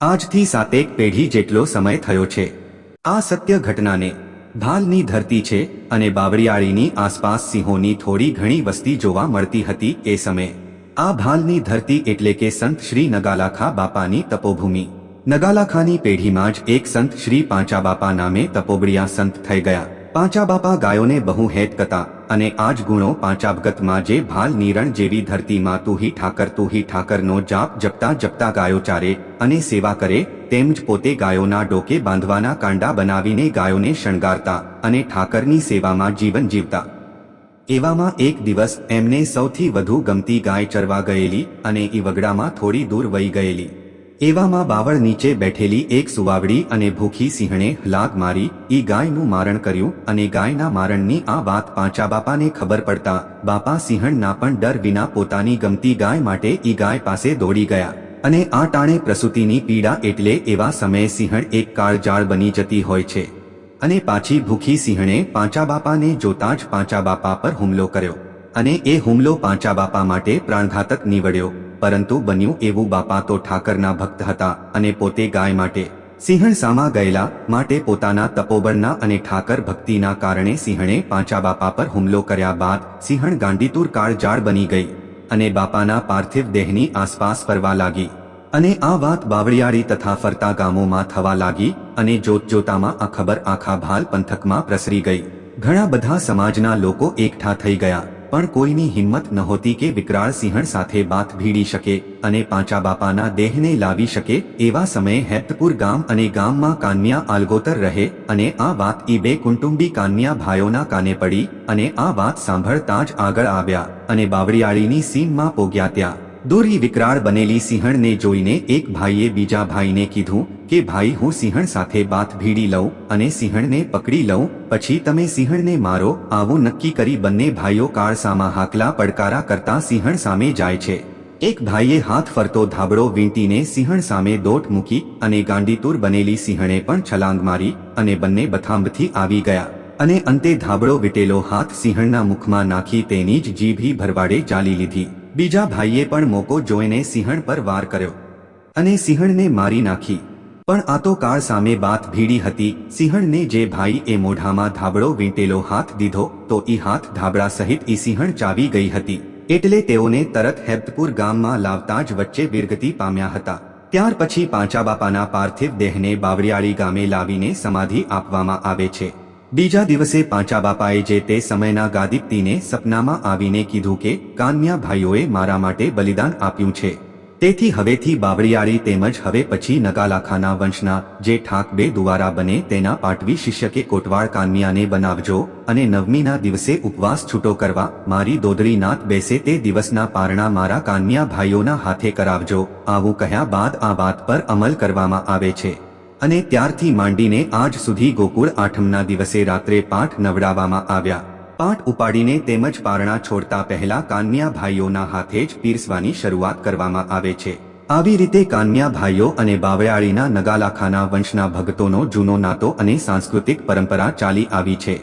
આજથી સાતેક પેઢી જેટલો સમય થયો છે. આ સત્ય ઘટનાને ભાલની ધરતી છે અને બાવરિયાળીની આસપાસ સિંહોની થોડી ઘણી વસ્તી જોવા મળતી હતી એ સમયે. આ ભાલની ધરતી એટલે કે સંત શ્રી નગાલાખા બાપાની તપોભૂમિ. નગાલાખાની પેઢીમાં જ એક સંત શ્રી પાંચા બાપા નામે તપોબડિયા સંત થઈ ગયા. પાંચા બાપા ગાયોને બહુ હેત કતા અને આ જ ગુણો પાંચાબગતમાં જે ભાલ નીરણ જેવી ધરતીમાં તુહી ઠાકર તુહી ઠાકરનો જાપ જપતા જપતા ગાયો ચારે અને સેવા કરે તેમ જ પોતે ગાયોના ડોકે બાંધવાના કાંડા બનાવીને ગાયોને શણગારતા અને ઠાકરની સેવામાં જીવન જીવતા. એવામાં એક દિવસ એમને સૌથી વધુ ગમતી ગાય ચરવા ગયેલી અને ઈવગડામાં વગડામાં થોડી દૂર વહી ગયેલી. એવામાં બાવળ નીચે બેઠેલી એક સુવાવડી અને ભૂખી સિંહણે લાગ મારી, ઈ ગાયનું મારણ કર્યું અને ગાયના મારણની આ વાત પાંચા બાપાને ખબર પડતા, બાપા સિંહણના પણ ડર વિના પોતાની ગમતી ગાય માટે ઈ ગાય પાસે દોડી ગયા. અને આ ટાણે પ્રસૂતિની પીડા એટલે એવા સમયે સિંહણ એક કાળજાળ બની જતી હોય છે. અને પાછી ભૂખી સિંહણે પાંચા બાપાને જોતા જ પાંચા બાપા પર હુમલો કર્યો. અને એ હુમલો પાંચા બાપા માટે પ્રાણઘાતક નીવડ્યો. પરંતુ બન્યું એવું બાપા તો ઠાકરના ભક્ત હતા અને પોતે ગાય માટે સિંહણ સામા ગયેલા માટે પોતાના તપોબળના અને ઠાકર ભક્તિના કારણે સિંહણે પાંચા બાપા પર હુમલો કર્યા બાદ સિંહણ ગાંડીતુર કાળજાળ બની ગઈ અને બાપાના પાર્થિવ દેહની આસપાસ ફરવા લાગી અને આ વાત બાવળિયાળી તથા ફરતા ગામોમાં થવા લાગી અને જોતજોતામાં આ ખબર આખા ભાલ પંથકમાં પ્રસરી ગઈ. ઘણા બધા સમાજના લોકો એકઠા થઈ ગયા. પણ કોઈની હિંમત નહોતી કે વિકરાળ સિંહણ સાથે બાથ ભીડી શકે અને પાંચા બાપાના દેહને લાવી શકે એવા સમયે હેપ્તપુર ગામ અને ગામમાં કાન્યા આલગોતર રહે અને આ વાત ઈ બે કુટુંબી કાન્યા ભાઈઓના કાને પડી અને આ વાત સાંભળતા જ આગળ આવ્યા અને બાવળિયાળીની સીમમાં પોગ્યા ત્યાં. દૂરી વિકરાળ બનેલી સિંહણને જોઈને એક ભાઈએ બીજા ભાઈને કીધું કે, ભાઈ, હું સિંહણ સાથે બાથ ભીડી લઉં અને સિંહણને પકડી લઉં, પછી તમે સિંહણને મારો, આવું નક્કી કરી બંને ભાઈઓ કાળસામાં હાકલા પડકારા કરતા સિંહણ સામે જાય છે. એક ભાઈએ હાથ ફરતો ધાબળો વીંટીને સિંહણ સામે દોટ મૂકી અને ગાંડીતુર બનેલી સિંહણે પણ છલાંગ મારી અને બંને બથાંબથી આવી ગયા. અને અંતે ધાબળો વીટેલો હાથ સિંહણના મુખમાં નાખી તેની જ જીભી ભરવાડે ચાલી લીધી. બીજા ભાઈએ પણ મોકો જોઈને સિંહણ પર વાર કર્યો અને સિંહણને મારી નાખી. પણ આ તો કાળ સામે બાત ભીડી હતી. સિંહણને જે ભાઈ એ મોઢામાં ધાબળો વીંટેલો હાથ દીધો, તો ઈ હાથ ધાબળા સહિત ઈ સિંહણ ચાવી ગઈ હતી. એટલે તેઓને તરત હેબ્તપુર ગામમાં લાવતા જ વચ્ચે વિરગતિ પામ્યા હતા. ત્યાર પછી પાંચા બાપાના પાર્થિવ દેહને બાવળિયાળી ગામે લાવીને સમાધિ આપવામાં આવે છે. બીજા દિવસે પાંચા બાપાએ જે તે સમયના ગાદીપ્તીને સપનામાં આવીને કીધું કે, કાન્યા ભાઈઓએ મારા માટે બલિદાન આપ્યું છે. તેથી હવેથી બાવળિયાળી તેમજ હવે પછી નગાલાખાના વંશના જે ઠાક બે દુવારા બને તેના પાટવી શિષ્યકે કોટવાળ કાન્યાને બનાવજો અને નવમીના દિવસે ઉપવાસ છૂટો કરવા મારી દોદરી નાથ બેસે તે દિવસના પારણા મારા કાન્યા ભાઈઓના હાથે કરાવજો. આવું કહ્યા બાદ આ વાત પર અમલ કરવામાં આવે છે. અને ત્યારથી માંડીને આજ સુધી ગોકુળ આઠમના દિવસે રાત્રે પાઠ નવડાવવામાં આવ્યા. પાઠ ઉપાડીને તેમજ પારણા છોડતા પહેલા કાન્યા ભાઈઓના હાથે જ પીરસવાની શરૂઆત કરવામાં આવે છે. આવી રીતે કાન્યા ભાઈઓ અને બાવળિયાળીના નગાલાખાના વંશના ભક્તોનો જૂનો નાતો અને સાંસ્કૃતિક પરંપરા ચાલી આવી છે.